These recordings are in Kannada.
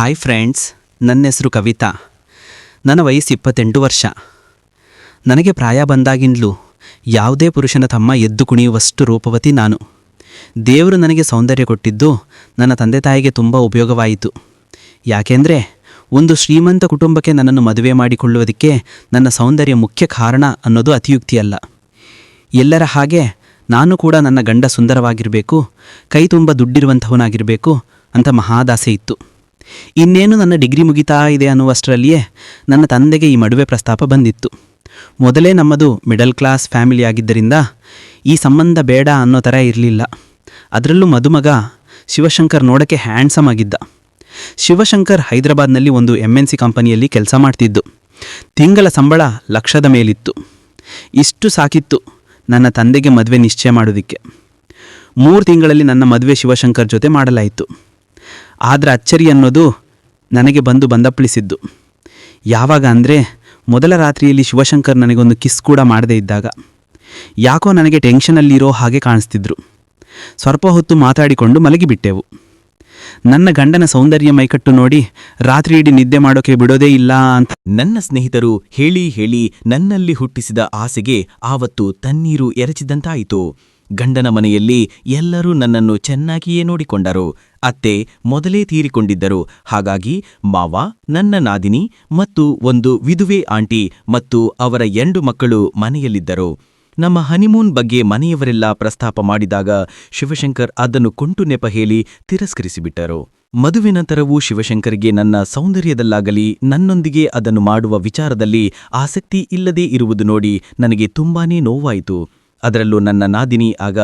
ಹಾಯ್ ಫ್ರೆಂಡ್ಸ್, ನನ್ನ ಹೆಸರು ಕವಿತಾ. ನನ್ನ ವಯಸ್ಸು ಇಪ್ಪತ್ತೆಂಟು ವರ್ಷ. ನನಗೆ ಪ್ರಾಯ ಬಂದಾಗಿಂದಲೂ ಯಾವುದೇ ಪುರುಷನ ತಮ್ಮ ಎದ್ದು ಕುಣಿಯುವಷ್ಟು ರೂಪವತಿ ನಾನು. ದೇವರು ನನಗೆ ಸೌಂದರ್ಯ ಕೊಟ್ಟಿದ್ದು ನನ್ನ ತಂದೆ ತಾಯಿಗೆ ತುಂಬ ಉಪಯೋಗವಾಯಿತು. ಯಾಕೆಂದರೆ ಒಂದು ಶ್ರೀಮಂತ ಕುಟುಂಬಕ್ಕೆ ನನ್ನನ್ನು ಮದುವೆ ಮಾಡಿಕೊಳ್ಳುವುದಕ್ಕೆ ನನ್ನ ಸೌಂದರ್ಯ ಮುಖ್ಯ ಕಾರಣ ಅನ್ನೋದು ಅತಿಯುಕ್ತಿಯಲ್ಲ. ಎಲ್ಲರ ಹಾಗೆ ನಾನು ಕೂಡ ನನ್ನ ಗಂಡ ಸುಂದರವಾಗಿರಬೇಕು, ಕೈ ತುಂಬ ದುಡ್ಡಿರುವಂಥವನಾಗಿರಬೇಕು ಅಂತ ಮಹಾದಾಸೆ ಇತ್ತು. ಇನ್ನೇನು ನನ್ನ ಡಿಗ್ರಿ ಮುಗಿತಾ ಇದೆ ಅನ್ನುವಷ್ಟರಲ್ಲಿಯೇ ನನ್ನ ತಂದೆಗೆ ಈ ಮಡುವೆ ಪ್ರಸ್ತಾಪ ಬಂದಿತ್ತು. ಮೊದಲೇ ನಮ್ಮದು ಮಿಡಲ್ ಕ್ಲಾಸ್ ಫ್ಯಾಮಿಲಿ ಆಗಿದ್ದರಿಂದ ಈ ಸಂಬಂಧ ಬೇಡ ಅನ್ನೋ ಥರ ಇರಲಿಲ್ಲ. ಅದರಲ್ಲೂ ಮದುಮಗ ಶಿವಶಂಕರ್ ನೋಡೋಕ್ಕೆ ಹ್ಯಾಂಡ್ಸಮ್ ಆಗಿದ್ದ. ಶಿವಶಂಕರ್ ಹೈದರಾಬಾದ್ನಲ್ಲಿ ಒಂದು ಎಂ ಎನ್ ಸಿ ಕಂಪನಿಯಲ್ಲಿ ಕೆಲಸ ಮಾಡ್ತಿದ್ದು. ತಿಂಗಳ ಸಂಬಳ ಲಕ್ಷದ ಮೇಲಿತ್ತು. ಇಷ್ಟು ಸಾಕಿತ್ತು ನನ್ನ ತಂದೆಗೆ ಮದುವೆ ನಿಶ್ಚಯ ಮಾಡೋದಕ್ಕೆ. ಮೂರು ತಿಂಗಳಲ್ಲಿ ನನ್ನ ಮದುವೆ ಶಿವಶಂಕರ್ ಜೊತೆ ಮಾಡಲಾಯಿತು. ಆದರೆ ಅಚ್ಚರಿ ಅನ್ನೋದು ನನಗೆ ಬಂದು ಬಂದಪ್ಪಳಿಸಿದ್ದು. ಯಾವಾಗ ಅಂದರೆ ಮೊದಲ ರಾತ್ರಿಯಲ್ಲಿ ಶಿವಶಂಕರ್ ನನಗೊಂದು ಕಿಸ್ ಕೂಡ ಮಾಡದೇ ಇದ್ದಾಗ. ಯಾಕೋ ನನಗೆ ಟೆನ್ಷನಲ್ಲಿರೋ ಹಾಗೆ ಕಾಣಿಸ್ತಿದ್ರು. ಸ್ವಲ್ಪ ಹೊತ್ತು ಮಾತಾಡಿಕೊಂಡು ಮಲಗಿಬಿಟ್ಟೆವು. ನನ್ನ ಗಂಡನ ಸೌಂದರ್ಯ ಮೈಕಟ್ಟು ನೋಡಿ ರಾತ್ರಿ ಇಡೀ ನಿದ್ದೆ ಮಾಡೋಕೆ ಬಿಡೋದೇ ಇಲ್ಲ ಅಂತ ನನ್ನ ಸ್ನೇಹಿತರು ಹೇಳಿ ಹೇಳಿ ನನ್ನಲ್ಲಿ ಹುಟ್ಟಿಸಿದ ಆಸೆಗೆ ಆವತ್ತು ತಣ್ಣೀರು ಎರಚಿದಂತಾಯಿತು. ಗಂಡನ ಮನೆಯಲ್ಲಿ ಎಲ್ಲರೂ ನನ್ನನ್ನು ಚೆನ್ನಾಗಿಯೇ ನೋಡಿಕೊಂಡರು. ಅತ್ತೆ ಮೊದಲೇ ತೀರಿಕೊಂಡಿದ್ದರು. ಹಾಗಾಗಿ ಮಾವ, ನನ್ನ ನಾದಿನಿ ಮತ್ತು ಒಂದು ವಿಧುವೆ ಆಂಟಿ ಮತ್ತು ಅವರ ಎಂಡು ಮಕ್ಕಳು ಮನೆಯಲ್ಲಿದ್ದರು. ನಮ್ಮ ಹನಿಮೂನ್ ಬಗ್ಗೆ ಮನೆಯವರೆಲ್ಲ ಪ್ರಸ್ತಾಪ ಮಾಡಿದಾಗ ಶಿವಶಂಕರ್ ಅದನ್ನು ಕುಂಟು ನೆಪ ಹೇಳಿ ತಿರಸ್ಕರಿಸಿಬಿಟ್ಟರು. ಮದುವೆ ನಂತರವೂ ಶಿವಶಂಕರ್ಗೆ ನನ್ನ ಸೌಂದರ್ಯದಲ್ಲಾಗಲಿ ನನ್ನೊಂದಿಗೆ ಅದನ್ನು ಮಾಡುವ ವಿಚಾರದಲ್ಲಿ ಆಸಕ್ತಿ ಇಲ್ಲದೇ ಇರುವುದು ನೋಡಿ ನನಗೆ ತುಂಬಾನೇ ನೋವಾಯಿತು. ಅದರಲ್ಲೂ ನನ್ನ ನಾದಿನಿ ಆಗ,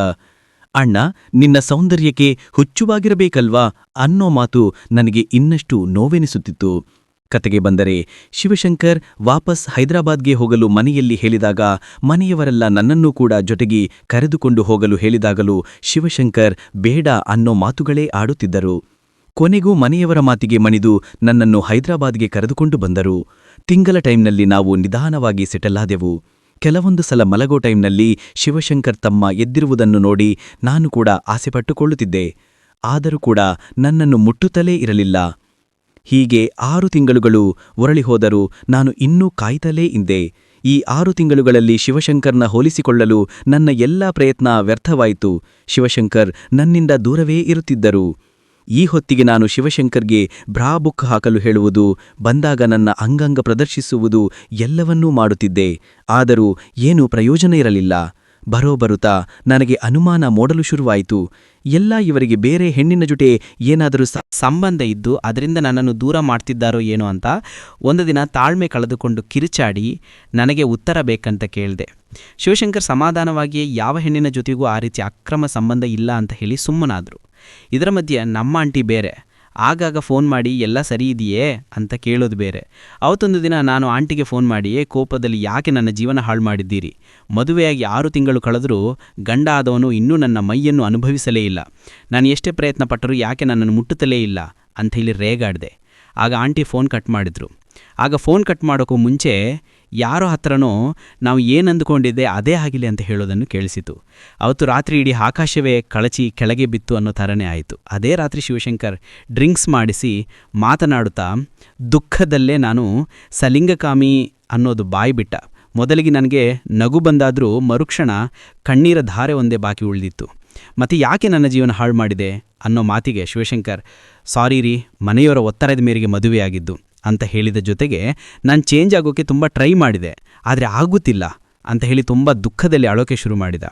ಅಣ್ಣ, ನಿನ್ನ ಸೌಂದರ್ಯಕ್ಕೆ ಹುಚ್ಚುವಾಗಿರಬೇಕಲ್ವಾ? ಅನ್ನೋ ಮಾತು ನನಗೆ ಇನ್ನಷ್ಟು ನೋವೆನಿಸುತ್ತಿತ್ತು. ಕತೆಗೆ ಬಂದರೆ, ಶಿವಶಂಕರ್ ವಾಪಸ್ ಹೈದರಾಬಾದ್ಗೆ ಹೋಗಲು ಮನೆಯಲ್ಲಿ ಹೇಳಿದಾಗ, ಮನೆಯವರೆಲ್ಲ ನನ್ನನ್ನೂ ಕೂಡ ಜೊತೆಗೆ ಕರೆದುಕೊಂಡು ಹೋಗಲು ಹೇಳಿದಾಗಲೂ ಶಿವಶಂಕರ್ ಬೇಡ ಅನ್ನೋ ಮಾತುಗಳೇ ಆಡುತ್ತಿದ್ದರು. ಕೊನೆಗೂ ಮನೆಯವರ ಮಾತಿಗೆ ಮಣಿದು ನನ್ನನ್ನು ಹೈದರಾಬಾದ್ಗೆ ಕರೆದುಕೊಂಡು ಬಂದರು. ತಿಂಗಳ ಟೈಮ್ನಲ್ಲಿ ನಾವು ನಿಧಾನವಾಗಿ ಸೆಟಲ್ಲಾದೆವು ಕೆಲವೊಂದು ಸಲ ಮಲಗೋ ಟೈಮ್ನಲ್ಲಿ ಶಿವಶಂಕರ್ ತಮ್ಮ ಎದ್ದಿರುವುದನ್ನು ನೋಡಿ ನಾನು ಕೂಡ ಆಸೆಪಟ್ಟುಕೊಳ್ಳುತ್ತಿದ್ದೆ. ಆದರೂ ಕೂಡ ನನ್ನನ್ನು ಮುಟ್ಟುತ್ತಲೇ ಇರಲಿಲ್ಲ. ಹೀಗೆ ಆರು ತಿಂಗಳುಗಳು ಒರಳಿ ಹೋದರೂ ನಾನು ಇನ್ನೂ ಕಾಯ್ತಲೇ ಇದ್ದೆ. ಈ ಆರು ತಿಂಗಳುಗಳಲ್ಲಿ ಶಿವಶಂಕರ್ನ ಹೋಲಿಸಿಕೊಳ್ಳಲು ನನ್ನ ಎಲ್ಲ ಪ್ರಯತ್ನ ವ್ಯರ್ಥವಾಯಿತು. ಶಿವಶಂಕರ್ ನನ್ನಿಂದ ದೂರವೇ ಇರುತ್ತಿದ್ದರು. ಈ ಹೊತ್ತಿಗೆ ನಾನು ಶಿವಶಂಕರ್ಗೆ ಭ್ರಾ ಬುಕ್ ಹಾಕಲು ಹೇಳುವುದು, ಬಂದಾಗ ನನ್ನ ಅಂಗಾಂಗ ಪ್ರದರ್ಶಿಸುವುದು ಎಲ್ಲವನ್ನೂ ಮಾಡುತ್ತಿದ್ದೆ. ಆದರೂ ಏನೂ ಪ್ರಯೋಜನ ಇರಲಿಲ್ಲ. ಬರೋ ಬರುತ್ತಾ ನನಗೆ ಅನುಮಾನ ಮೂಡಲು ಶುರುವಾಯಿತು. ಎಲ್ಲ ಇವರಿಗೆ ಬೇರೆ ಹೆಣ್ಣಿನ ಜೊತೆ ಏನಾದರೂ ಸಂಬಂಧ ಇದ್ದು ಅದರಿಂದ ನನ್ನನ್ನು ದೂರ ಮಾಡ್ತಿದ್ದಾರೋ ಏನೋ ಅಂತ ಒಂದು ದಿನ ತಾಳ್ಮೆ ಕಳೆದುಕೊಂಡು ಕಿರಿಚಾಡಿ ನನಗೆ ಉತ್ತರ ಬೇಕಂತ ಕೇಳಿದೆ. ಶಿವಶಂಕರ್ ಸಮಾಧಾನವಾಗಿಯೇ ಯಾವ ಹೆಣ್ಣಿನ ಜೊತೆಗೂ ಆ ರೀತಿ ಅಕ್ರಮ ಸಂಬಂಧ ಇಲ್ಲ ಅಂತ ಹೇಳಿ ಸುಮ್ಮನಾದರು. ಇದರ ಮಧ್ಯೆ ನಮ್ಮ ಆಂಟಿ ಬೇರೆ. ಆಗಾಗ ಫೋನ್ ಮಾಡಿ, ಎಲ್ಲ ಸರಿ ಇದೆಯೇ? ಅಂತ ಕೇಳೋದು ಬೇರೆ. ಅವತ್ತೊಂದು ದಿನ ನಾನು ಆಂಟಿಗೆ ಫೋನ್ ಮಾಡಿ ಕೋಪದಲ್ಲಿ ಯಾಕೆ ನನ್ನ ಜೀವನ ಹಾಳು ಮಾಡಿದ್ದೀರಿ? ಮದುವೆಯಾಗಿ ಆರು ತಿಂಗಳು ಕಳೆದರೂ ಗಂಡ ಆದವನು ಇನ್ನೂ ನನ್ನ ಮೈಯನ್ನು ಅನುಭವಿಸಲೇ ಇಲ್ಲ. ನಾನು ಎಷ್ಟೇ ಪ್ರಯತ್ನ ಪಟ್ಟರೂ ಯಾಕೆ ನನ್ನನ್ನು ಮುಟ್ಟುತ್ತಲೇ ಇಲ್ಲ? ಅಂತ ಹೇಳಿ ರೇಗಾಡಿದೆ. ಆಗ ಆಂಟಿ ಫೋನ್ ಕಟ್ ಮಾಡಿದ್ರು. ಆಗ ಫೋನ್ ಕಟ್ ಮಾಡೋಕ್ಕೂ ಮುಂಚೆ ಯಾರೋ ಹತ್ರನೋ ನಾವು ಏನಂದುಕೊಂಡಿದ್ದೆ ಅದೇ ಆಗಿಲ್ಲ ಅಂತ ಹೇಳೋದನ್ನು ಕೇಳಿಸಿತು. ಅವತ್ತು ರಾತ್ರಿ ಇಡೀ ಆಕಾಶವೇ ಕಳಚಿ ಕೆಳಗೆ ಬಿತ್ತು ಅನ್ನೋ ಥರನೇ ಆಯಿತು. ಅದೇ ರಾತ್ರಿ ಶಿವಶಂಕರ್ ಡ್ರಿಂಕ್ಸ್ ಮಾಡಿಸಿ ಮಾತನಾಡುತ್ತಾ, ದುಃಖದಲ್ಲೇ ನಾನು ಸಲಿಂಗಕಾಮಿ ಅನ್ನೋದು ಬಾಯಿಬಿಟ್ಟ. ಮೊದಲಿಗೆ ನನಗೆ ನಗು ಬಂದಾದರೂ ಮರುಕ್ಷಣ ಕಣ್ಣೀರ ಧಾರೆ ಒಂದೇ ಬಾಕಿ ಉಳಿದಿತ್ತು. ಮತ್ತು ಯಾಕೆ ನನ್ನ ಜೀವನ ಹಾಳು ಮಾಡಿದೆ? ಅನ್ನೋ ಮಾತಿಗೆ ಶಿವಶಂಕರ್, ಸಾರಿ ರೀ, ಮನೆಯವರ ಒತ್ತಡದ ಮೇರೆಗೆ ಮದುವೆಯಾಗಿದ್ದು. ಅಂತ ಹೇಳಿದ ಜೊತೆಗೆ ನಾನು ಚೇಂಜ್ ಆಗೋಕ್ಕೆ ತುಂಬ ಟ್ರೈ ಮಾಡಿದೆ, ಆದರೆ ಆಗುತ್ತಿಲ್ಲ ಅಂತ ಹೇಳಿ ತುಂಬ ದುಃಖದಲ್ಲಿ ಅಳೋಕೆ ಶುರು ಮಾಡಿದ.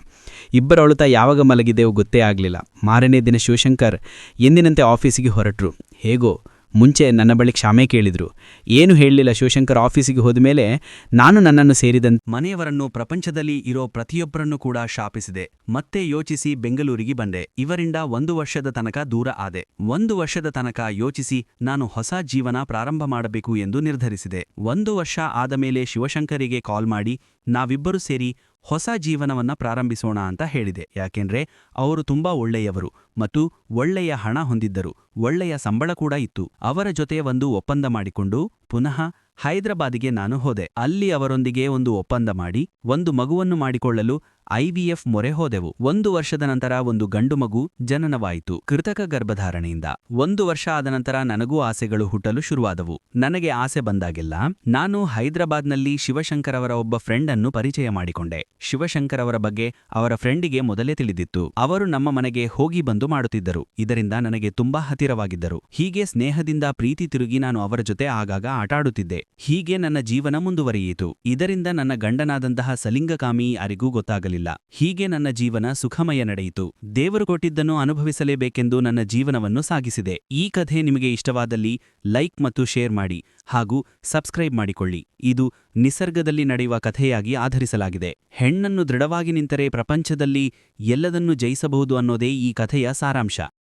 ಇಬ್ಬರು ಅಳುತ ಯಾವಾಗ ಮಲಗಿದೆಯೋ ಗೊತ್ತೇ ಆಗಲಿಲ್ಲ. ಮಾರನೇ ದಿನ ಶಿವಶಂಕರ್ ಎಂದಿನಂತೆ ಆಫೀಸಿಗೆ ಹೊರಟರು. ಹೇಗೋ ಮುಂಚೆ ನನ್ನ ಬಳಿ ಕ್ಷಮೆ ಕೇಳಿದ್ರು. ಏನು ಹೇಳಲಿಲ್ಲ ಶಿವಶಂಕರ್ ಆಫೀಸಿಗೆ ಹೋದ ಮೇಲೆ ನಾನು ನನ್ನನ್ನು ಸೇರಿದಂತೆ ಮನೆಯವರನ್ನು ಪ್ರಪಂಚದಲ್ಲಿ ಇರೋ ಪ್ರತಿಯೊಬ್ಬರನ್ನು ಕೂಡ ಶಾಪಿಸಿದೆ. ಮತ್ತೆ ಯೋಚಿಸಿ ಬೆಂಗಳೂರಿಗೆ ಬಂದೆ. ಇವರಿಂದ ಒಂದು ವರ್ಷದ ತನಕ ದೂರ ಆದೆ. ಒಂದು ವರ್ಷದ ತನಕ ಯೋಚಿಸಿ ನಾನು ಹೊಸ ಜೀವನ ಪ್ರಾರಂಭ ಮಾಡಬೇಕು ಎಂದು ನಿರ್ಧರಿಸಿದೆ. ಒಂದು ವರ್ಷ ಆದ ಮೇಲೆ ಶಿವಶಂಕರಿಗೆ ಕಾಲ್ ಮಾಡಿ, ನಾವಿಬ್ಬರು ಸೇರಿ ಹೊಸ ಜೀವನವನ್ನ ಪ್ರಾರಂಭಿಸೋಣ ಅಂತ ಹೇಳಿದೆ. ಯಾಕೆಂದ್ರೆ ಅವರು ತುಂಬಾ ಒಳ್ಳೆಯವರು ಮತ್ತು ಒಳ್ಳೆಯ ಹಣ ಹೊಂದಿದ್ದರು. ಒಳ್ಳೆಯ ಸಂಬಳ ಕೂಡ ಇತ್ತು. ಅವರ ಜೊತೆ ಒಂದು ಒಪ್ಪಂದ ಮಾಡಿಕೊಂಡು ಪುನಃ ಹೈದರಾಬಾದಿಗೆ ನಾನು ಹೋದೆ. ಅಲ್ಲಿ ಅವರೊಂದಿಗೆ ಒಂದು ಒಪ್ಪಂದ ಮಾಡಿ, ಒಂದು ಮಗುವನ್ನು ಮಾಡಿಕೊಳ್ಳಲು ಐವಿಎಫ್ ಮೊರೆ ಹೋದೆವು. ಒಂದು ವರ್ಷದ ನಂತರ ಒಂದು ಗಂಡು ಮಗು ಜನನವಾಯಿತು. ಕೃತಕ ಗರ್ಭಧಾರಣೆಯಿಂದ. ಒಂದು ವರ್ಷ ಆದ ನಂತರ ನನಗೂ ಆಸೆಗಳು ಹುಟ್ಟಲು ಶುರುವಾದವು. ನನಗೆ ಆಸೆ ಬಂದಾಗೆಲ್ಲ ನಾನು ಹೈದರಾಬಾದ್ನಲ್ಲಿ ಶಿವಶಂಕರ್ ಅವರ ಒಬ್ಬ ಫ್ರೆಂಡ್ ಅನ್ನು ಪರಿಚಯ ಮಾಡಿಕೊಂಡೆ. ಶಿವಶಂಕರ್ ಅವರ ಬಗ್ಗೆ ಅವರ ಫ್ರೆಂಡಿಗೆ ಮೊದಲೇ ತಿಳಿದಿತ್ತು. ಅವರು ನಮ್ಮ ಮನೆಗೆ ಹೋಗಿ ಬಂದು ಮಾಡುತ್ತಿದ್ದರು. ಇದರಿಂದ ನನಗೆ ತುಂಬಾ ಹತ್ತಿರವಾಗಿದ್ದರು. ಹೀಗೆ ಸ್ನೇಹದಿಂದ ಪ್ರೀತಿ ತಿರುಗಿ ನಾನು ಅವರ ಜೊತೆ ಆಗಾಗ ಆಟಾಡುತ್ತಿದ್ದೆ. ಹೀಗೆ ನನ್ನ ಜೀವನ ಮುಂದುವರಿಯಿತು. ಇದರಿಂದ ನನ್ನ ಗಂಡನಾದಂತಹ ಸಲಿಂಗಕಾಮಿ ಯಾರಿಗೂ ಗೊತ್ತಾಗಲಿಲ್ಲ. ಹೀಗೆ ನನ್ನ ಜೀವನ ಸುಖಮಯ ನಡೆಯಿತು. ದೇವರು ಕೊಟ್ಟಿದ್ದನ್ನು ಅನುಭವಿಸಲೇಬೇಕೆಂದು ನನ್ನ ಜೀವನವನ್ನು ಸಾಗಿಸಿದೆ. ಈ ಕಥೆ ನಿಮಗೆ ಇಷ್ಟವಾದಲ್ಲಿ ಲೈಕ್ ಮತ್ತು ಶೇರ್ ಮಾಡಿ ಹಾಗೂ ಸಬ್ಸ್ಕ್ರೈಬ್ ಮಾಡಿಕೊಳ್ಳಿ. ಇದು ನಿಸರ್ಗದಲ್ಲಿ ನಡೆಯುವ ಕಥೆಯಾಗಿ ಆಧರಿಸಲಾಗಿದೆ. ಹೆಣ್ಣನ್ನು ದೃಢವಾಗಿ ನಿಂತರೆ ಪ್ರಪಂಚದಲ್ಲಿ ಎಲ್ಲದನ್ನೂ ಜಯಿಸಬಹುದು ಅನ್ನೋದೇ ಈ ಕಥೆಯ ಸಾರಾಂಶ.